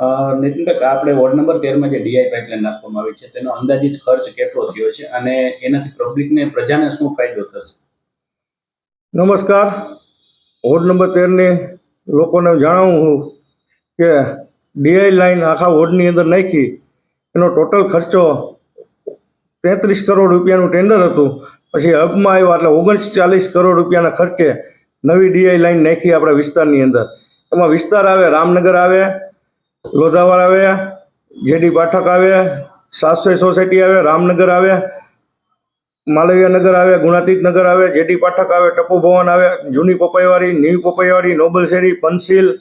નીતિનભાઈ, આપણે ward number તેરમાં જે ડીઆઈ પાઇપલાઇન નાખવામાં આવી છે, તેનો અંદાજિત ખર્ચ કેટલો થયો છે અને એનાથી પબ્લિકને, પ્રજાને શું ફાયદો થશે? નમસ્કાર. વોર્ડ નંબર તેરની લોકોને જણાવું છું કે ડીઆઈ લાઈન આખા વોર્ડની અંદર નાખી, એનો ટોટલ ખર્ચો તેત્રીસ કરોડ રૂપિયાનું ટેન્ડર હતું. પછી હબમાં આવ્યા એટલે ઓગણચાલીસ કરોડ રૂપિયાના ખર્ચે નવી ડીઆઈ લાઈન નાખી આપણા વિસ્તારની અંદર. એમાં વિસ્તાર આવે, રામનગર આવે લોધાવાડ આવ્યા જેડી પાઠક આવ્યા સાતસો સોસાયટી આવ્યા, રામનગર આવ્યા, માલવીય નગર આવે ગુણાતીત નગર આવે જેડી પાઠક આવે ટપુ ભવન આવે જૂની પપૈયાવાડી, ન્યૂ પપૈયાવાડી, નોબલ શેરી, પંસીલ,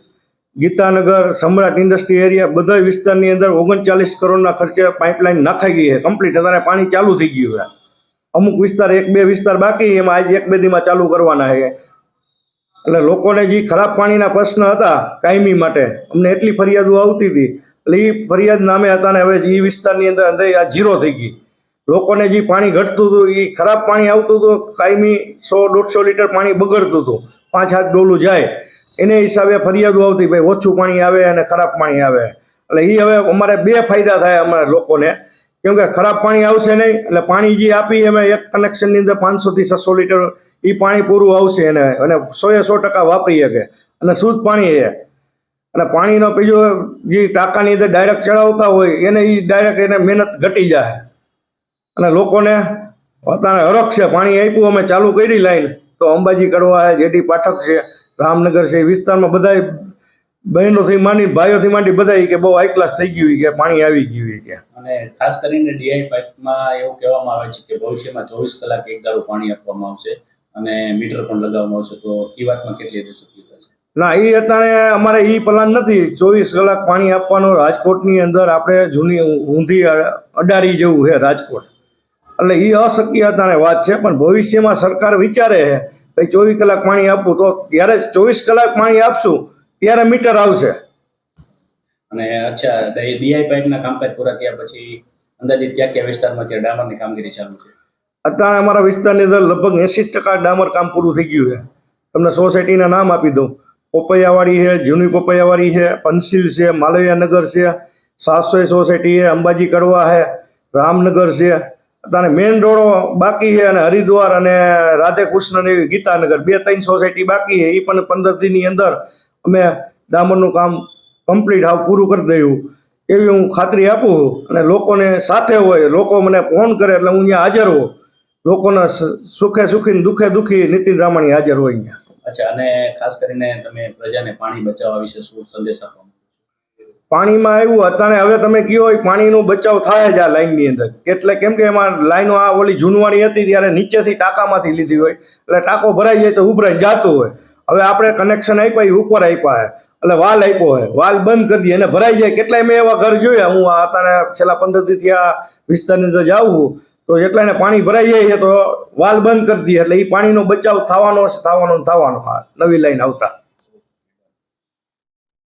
ગીતાનગર, સમ્રાટ ઇન્ડસ્ટ્રી એરિયા બધા વિસ્તારની અંદર ઓગણચાલીસ કરોડના ખર્ચે પાઇપલાઇન નાખાઈ ગઈ છે. કમ્પ્લીટ. અત્યારે પાણી ચાલુ થઈ ગયું છે. અમુક વિસ્તાર એક બે વિસ્તાર બાકી એમાં આજે એક બે દીમાં ચાલુ કરવાના છે. એટલે લોકોને જે ખરાબ પાણીના પ્રશ્ન હતા કાયમી માટે, અમને એટલી ફરિયાદો આવતી હતી. એટલે એ ફરિયાદ નામે હતા ને હવે એ વિસ્તારની અંદર અંદર આ જીરો થઈ ગઈ. લોકોને જે પાણી ઘટતું હતું એ ખરાબ પાણી આવતું હતું, કાયમી સો, દોઢસો લીટર પાણી બગડતું હતું. પાંચ હાથ ડોલું જાય. એને હિસાબે ફરિયાદો આવતી, ભાઈ ઓછું પાણી આવે અને ખરાબ પાણી આવે. એટલે એ હવે અમારે બે ફાયદા થાય અમારા લોકોને. કેમ કે ખરાબ પાણી આવશે નહીં, એટલે પાણી જે આપી અમે એક કનેક્શનની અંદર પાંચસોથી છસો લીટર એ પાણી પૂરું આવશે એને, અને સોએ સો ટકા વાપરી શકે. અને શુદ્ધ પાણી એ અને પાણીનો બીજો જે ટાંકાની અંદર ડાયરેક્ટ ચડાવતા હોય, એને એ ડાયરેક્ટ એને મહેનત ઘટી જાય. અને લોકોને અત્યારે હરખ છે, પાણી આપ્યું, અમે ચાલુ કરી લાઈન તો અંબાજી કડવા જેડી પાઠક છે, રામનગર છે એ વિસ્તારમાં બધા બહેનોથી માંડી ભાઈઓથી માંડી બધા કે બહુ હાઈ ક્લાસ થઈ ગયું કે પાણી આવી ગયું કે. અને ખાસ કરીને ડીઆઈ પાઇપમાં એવું કહેવામાં આવે છે કે ભવિષ્યમાં ચોવીસ કલાક એક દારૂ પાણી આપવામાં આવશે અને મીટર પણ લગાવવામાં આવશે તો એ વાતમાં કેટલી સત્યતા છે ના એ અત્યારે અમારે એ પ્લાન નથી. ચોવીસ કલાક પાણી આપવાનો રાજકોટની અંદર આપણે જૂની ઊંધી અડારી જેવું છે રાજકોટ. એટલે એ અશક્ય અત્યારે વાત છે પણ ભવિષ્યમાં સરકાર વિચારે છે ભાઈ ચોવીસ કલાક પાણી આપવું તો ત્યારે ચોવીસ કલાક પાણી આપશું. ત્યારે મીટર આવશે. અને અચ્છા ડીઆઈ પાઇપના કામકાજ પૂરા થયા પછી અંદાજિત ક્યાં ક્યાં વિસ્તારમાં ત્યાં ડામરની કામગીરી ચાલુ છે? અત્યારે અમારા વિસ્તારની અંદર લગભગ એંસી ટકા ડામર કામ પૂરું થઈ ગયું છે. તમને સોસાયટીના નામ આપી દઉં. પોપૈયાવાડી છે જૂની પોપૈયાવાડી છે પંસિલ છે માલવીયા નગર છે સાસોય સોસાયટી છે અંબાજી કડવા છે રામનગર છે. અત્યારે મેઇન રોડો બાકી છે અને હરિદ્વાર અને રાધે કૃષ્ણ એવી ગીતાનગર. બે ત્રણ સોસાયટી બાકી છે. એ પણ પંદર દિનની અંદર અમે ડામરનું કામ કમ્પ્લીટ હાવ પૂરું કરી દઉં એવી હું ખાતરી આપું છું. અને લોકોને સાથે હોય લોકો મને ફોન કરે એટલે હું અહીંયા હાજર હોઉં. લોકોના સુખે સુખી દુઃખે દુઃખી નીતિન રામાણી હાજર હોય અહીંયા. અચ્છા અને ખાસ કરીને તમે પ્રજાને પાણી બચાવવા વિશે શું સંદેશ આપો? પાણીમાં આવ્યું અત્યારે હવે તમે કયો હોય પાણીનો બચાવ થાય જ આ લાઈનની અંદર. એટલે કેમ કે એમાં લાઈનો આ ઓલી જૂનવાણી હતી ત્યારે નીચેથી ટાંકામાંથી લીધી હોય. એટલે ટાંકો ભરાઈ જાય તો ઉભરાઈ જતું હોય. હવે આપણે કનેક્શન આપ્યા એ ઉપર આપ્યા છે એટલે વાલ આપ્યો છે વાલ બંધ કરી દઈએ અને ભરાઈ જાય. કેટલાય મેં એવા ઘર જોયા. હું આ અત્યારે છેલ્લા પંદર દિવસથી આ વિસ્તારની અંદર જાઉં તો જેટલાને પાણી ભરાઈ જાય છે, તો વાલ બંધ કરી દઈએ. એટલે એ પાણીનો બચાવ થવાનો છે થવાનો થવાનો. નવી લાઈન આવતા.